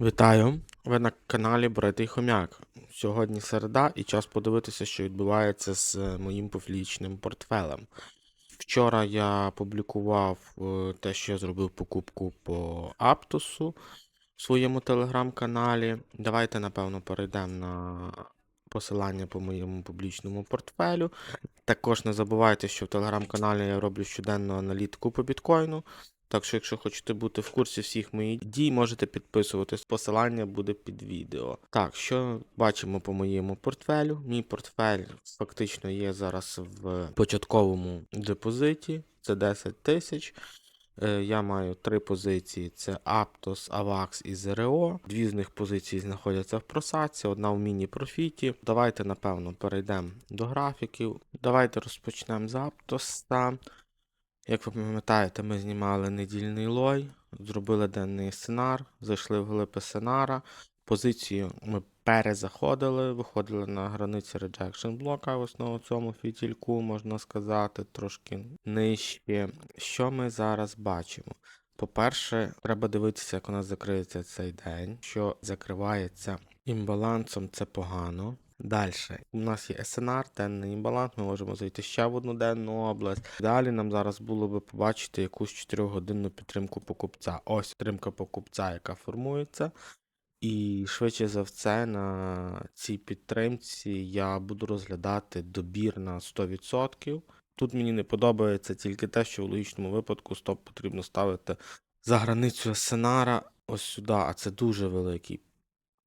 Вітаю! Ви на каналі Бритий Хомяк. Сьогодні середа і час подивитися, що відбувається з е, моїм публічним портфелем. Вчора я публікував е, те, що я зробив покупку по Аптосу в своєму телеграм-каналі. Давайте, напевно, перейдемо на посилання по моєму публічному портфелю. Також не забувайте, що в телеграм-каналі я роблю щоденну аналітику по біткоїну. Так що, якщо хочете бути в курсі всіх моїх дій, можете підписуватись. Посилання буде під відео. Так, що бачимо по моєму портфелю? Мій портфель фактично є зараз в початковому депозиті. Це 10 тисяч. Е, Я маю три позиції: це Aptos, AVAX і ZRO. Дві з них позицій знаходяться в просадці, одна в міні-профіті. Давайте, напевно, перейдемо до графіків. Давайте розпочнемо з Aptos. Як ви пам'ятаєте, ми знімали недільний лой, зробили денний сценар, зайшли в глиби сценара. Позицію ми перезаходили, виходили на границі rejection блока, ось на цьому фітільку, можна сказати, трошки нижче. Що ми зараз бачимо? По-перше, треба дивитися, як у нас закриється цей день. Що закривається імбалансом, це погано. Далі, у нас є СНР, денний імбаланс, ми можемо зайти ще в одну денну область. Далі нам зараз було би побачити якусь 4-годинну підтримку покупця. Ось підтримка покупця, яка формується. І швидше за все на цій підтримці я буду розглядати добір на 100%. Тут мені не подобається тільки те, що в логічному випадку стоп потрібно ставити за границю сценара ось сюди, а це дуже великий.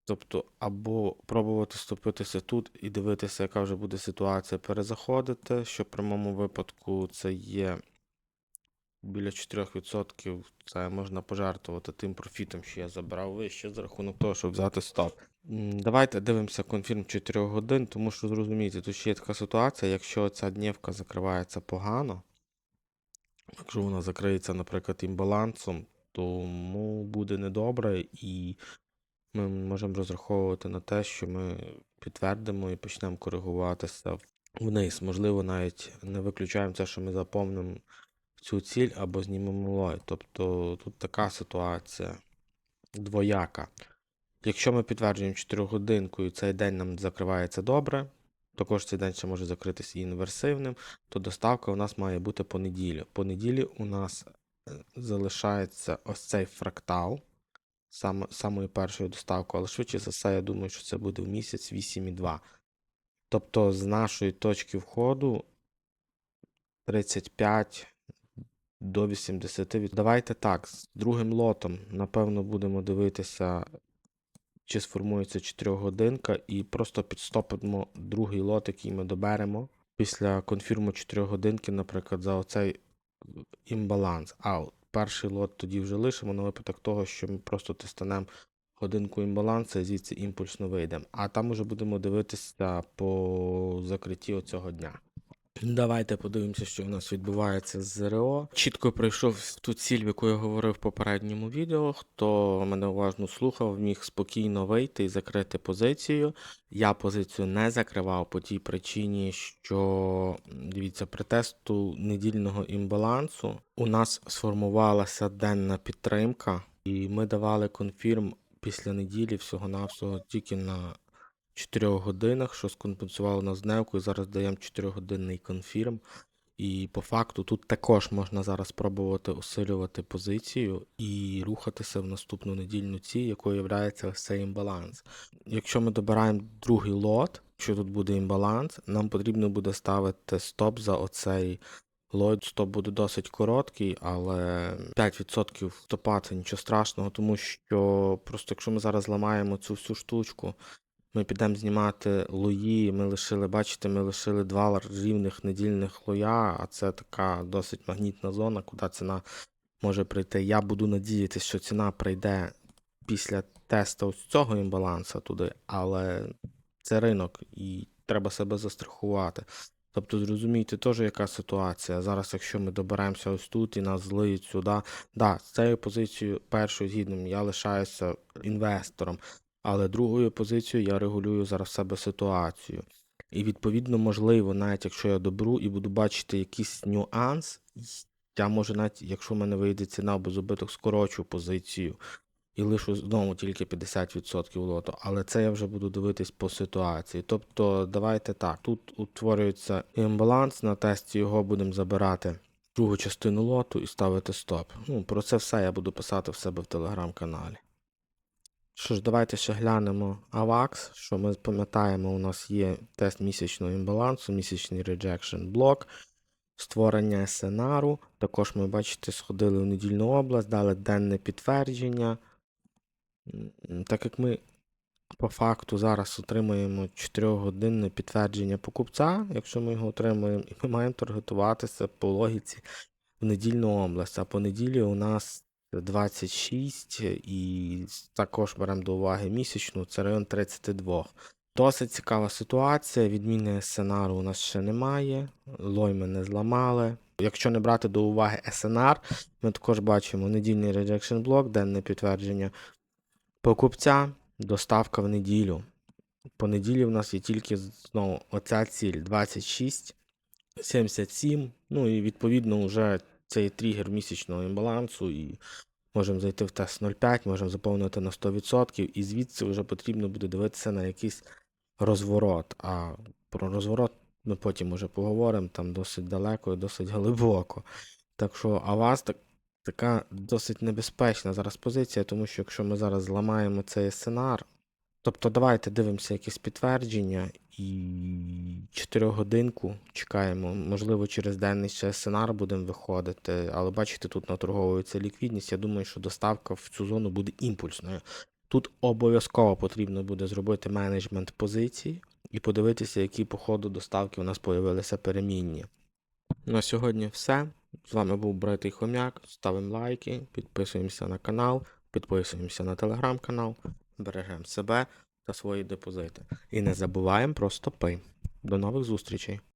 Тобто, або пробувати стопитися тут і дивитися, яка вже буде ситуація, перезаходити, що в прямому випадку це є біля 4%, це можна пожертвувати тим профітом, що я забрав вище за рахунок того, щоб взяти стоп. Давайте дивимося конфірм 4 годин, тому що зрозумійте, тут ще є така ситуація, якщо ця днівка закривається погано, якщо вона закриється, наприклад, імбалансом, тому буде недобре і ми можемо розраховувати на те, що ми підтвердимо і почнемо коригуватися вниз. Можливо, навіть не виключаємо це, що ми заповнимо цю ціль або знімемо лой. Тобто тут така ситуація двояка. Якщо ми підтверджуємо 4 годинку і цей день нам закривається добре, також цей день ще може закритися інверсивним, то доставка у нас має бути по неділі. По неділі у нас е, залишається ось цей фрактал саме, самою першою доставкою, але швидше за все, я думаю, що це буде в місяць 8,2. Тобто, з нашої точки входу 35 до 80. Давайте так, з другим лотом, напевно, будемо дивитися, чи сформується 4 годинка, і просто підстопимо другий лот, який ми доберемо. Після конфірму 4 годинки, наприклад, за оцей імбаланс. А перший лот тоді вже лишимо на випадок того, що ми просто тестанемо годинку імбалансу і звідси імпульсно вийдемо. А там уже будемо дивитися по закритті оцього дня. Давайте подивимося, що у нас відбувається з ЗРО. Чітко пройшов ту ціль, яку я говорив в попередньому відео. Хто мене уважно слухав, міг спокійно вийти і закрити позицію. Я позицію не закривав по тій причині, що дивіться, при тесту недільного імбалансу у нас сформувалася денна підтримка, і ми давали конфірм після неділі всього-навсього тільки на 4 годинах, що скомпенсувало нас дневку, і зараз даємо 4-годинний конфірм. І по факту тут також можна зараз пробувати усилювати позицію і рухатися в наступну недільну ціль, якою є ось цей імбаланс. Якщо ми добираємо другий лот, що тут буде імбаланс, нам потрібно буде ставити стоп за оцей лот. Стоп буде досить короткий, але 5% стопа це нічого страшного, тому що просто якщо ми зараз ламаємо цю всю штучку, ми підемо знімати лої. Ми лишили, бачите, ми лишили два рівних недільних лоя, а це така досить магнітна зона, куди ціна може прийти. Я буду надіятися, що ціна прийде після тесту ось цього імбаланса туди, але це ринок і треба себе застрахувати. Тобто зрозумійте теж, яка ситуація. Зараз, якщо ми доберемося ось тут і нас злиють сюди, да, з цією позицією першою згідним я лишаюся інвестором. Але другою позицією я регулюю зараз себе ситуацію. І відповідно, можливо, навіть якщо я добру і буду бачити якийсь нюанс, я можу навіть, якщо в мене вийде ціна без убиток, скорочу позицію і лишу знову тільки 50% лоту. Але це я вже буду дивитись по ситуації. Тобто, давайте так. Тут утворюється імбаланс, на тесті його будемо забирати другу частину лоту і ставити стоп. Ну, про це все я буду писати в себе в телеграм-каналі. Що ж, давайте ще глянемо AVAX, що ми пам'ятаємо, у нас є тест місячного імбалансу, місячний rejection блок, створення сценару. Також ми, бачите, сходили в недільну область, дали денне підтвердження. Так як ми по факту зараз отримуємо 4-годинне підтвердження покупця, якщо ми його отримуємо, і ми маємо таргетуватися по логіці в недільну область. А по неділі у нас 26 і також беремо до уваги місячну, це район 32. Досить цікава ситуація. Відміни сценару у нас ще немає. Лой ми не зламали. Якщо не брати до уваги SNR, ми також бачимо недільний rejection блок, денне підтвердження покупця, доставка в неділю. По неділі в нас є тільки знову оця ціль 26, 77. Ну і відповідно вже цей тригер місячного імбалансу, і можемо зайти в тест 0,5, можемо заповнити на 100%, і звідси вже потрібно буде дивитися на якийсь розворот. А про розворот ми потім уже поговоримо, там досить далеко і досить глибоко. Так що, а вас так, така досить небезпечна зараз позиція, тому що якщо ми зараз зламаємо цей сценар, тобто давайте дивимося якесь підтвердження і 4 годинку чекаємо. Можливо, через денний ще сценар будемо виходити, але бачите, тут наторговується ліквідність. Я думаю, що доставка в цю зону буде імпульсною. Тут обов'язково потрібно буде зробити менеджмент позицій і подивитися, які по ходу доставки у нас появилися перемінні. На сьогодні все. З вами був Братий Хомяк. Ставимо лайки, підписуємося на канал, підписуємося на телеграм-канал, бережемо себе та свої депозити. І не забуваємо про стопи. До нових зустрічей!